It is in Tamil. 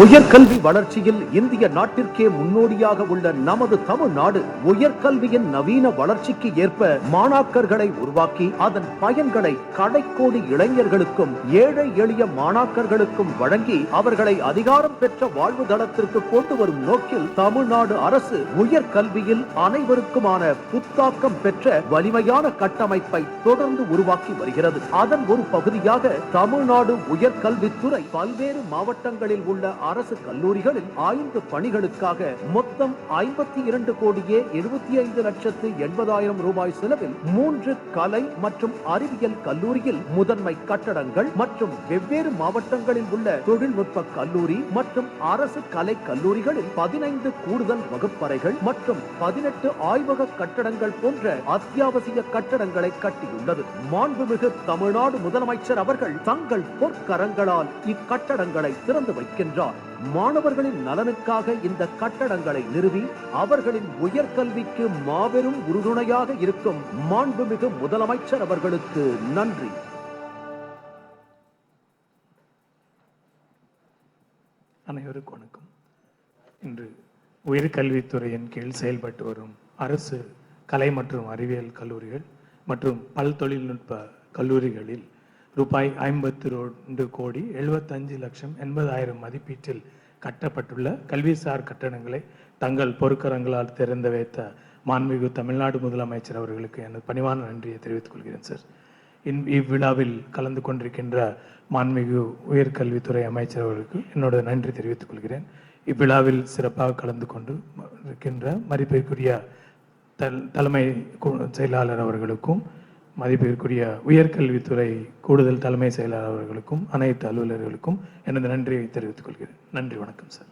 உயர்கல்வி வளர்ச்சியில் இந்திய நாட்டிற்கே முன்னோடியாக உள்ள நமது தமிழ்நாடு உயர்கல்வியின் நவீன வளர்ச்சிக்கு ஏற்ப மாணாக்கர்களை உருவாக்கி அதன் பயன்களை கடைக்கோடி இளைஞர்களுக்கும் ஏழை எளிய மாணாக்கர்களுக்கும் வழங்கி அவர்களை அதிகாரம் பெற்ற வாழ்வு தளத்திற்கு கொண்டு வரும் நோக்கில் தமிழ்நாடு அரசு உயர்கல்வியில் அனைவருக்குமான புத்தாக்கம் பெற்ற வலிமையான கட்டமைப்பை தொடர்ந்து உருவாக்கி வருகிறது. அதன் ஒரு பகுதியாக தமிழ்நாடு உயர்கல்வித்துறை பல்வேறு மாவட்டங்களில் உள்ள அரசு கல்லூரிகளில் ஐந்து பணிகளுக்காக மொத்தம் ஐம்பத்தி இரண்டு கோடியே எழுபத்தி ஐந்து லட்சத்து எண்பதாயிரம் ரூபாய் செலவில் மூன்று கலை மற்றும் அறிவியல் கல்லூரியில் முதன்மை கட்டடங்கள் மற்றும் வெவ்வேறு மாவட்டங்களில் உள்ள தொழில்நுட்ப கல்லூரி மற்றும் அரசு கலை கல்லூரிகளில் பதினைந்து கூடுதல் வகுப்பறைகள் மற்றும் பதினெட்டு ஆய்வக கட்டடங்கள் போன்ற அத்தியாவசிய கட்டடங்களை கட்டியுள்ளது. மாண்புமிகு தமிழ்நாடு முதலமைச்சர் அவர்கள் தங்கள் பொற்கரங்களால் இக்கட்டடங்களை திறந்து வைக்கின்றார். மாணவர்களின் நலனுக்காக இந்த கட்டடங்களை நிறுவி அவர்களின் உயர்கல்விக்கு மாபெரும் உறுதுணையாக இருக்கும் மாண்புமிகு முதலமைச்சர் அவர்களுக்கு நன்றி. அனைவருக்கும் வணக்கம். இன்று உயர்கல்வித்துறையின் கீழ் செயல்பட்டு வரும் அரசு கலை மற்றும் அறிவியல் கல்லூரிகள் மற்றும் பல் தொழில்நுட்ப கல்லூரிகளில் ரூபாய் ஐம்பத்தி ரெண்டு கோடி எழுபத்தஞ்சு லட்சம் எண்பதாயிரம் மதிப்பீட்டில் கட்டப்பட்டுள்ள கல்விசார் கட்டணங்களை தங்கள் பொறுக்கரங்களால் திறந்து வைத்த மாண்புமிகு தமிழ்நாடு முதலமைச்சர் அவர்களுக்கு எனது பணிவான நன்றியை தெரிவித்துக் கொள்கிறேன் சார். இன் இவ்விழாவில் கலந்து கொண்டிருக்கின்ற மாண்புமிகு உயர்கல்வித்துறை அமைச்சர் அவர்களுக்கு என்னோட நன்றி தெரிவித்துக் கொள்கிறேன். இவ்விழாவில் சிறப்பாக கலந்து கொண்டு இருக்கின்ற மதிப்பிற்குரிய தல் தலைமை செயலாளர் அவர்களுக்கும் மதிப்பிற்குரிய உயர்கல்வித்துறை கூடுதல் தலைமை செயலாளர் அவர்களுக்கும் அனைத்து அலுவலர்களுக்கும் எனது நன்றியை தெரிவித்துக் கொள்கிறேன். நன்றி வணக்கம் சார்.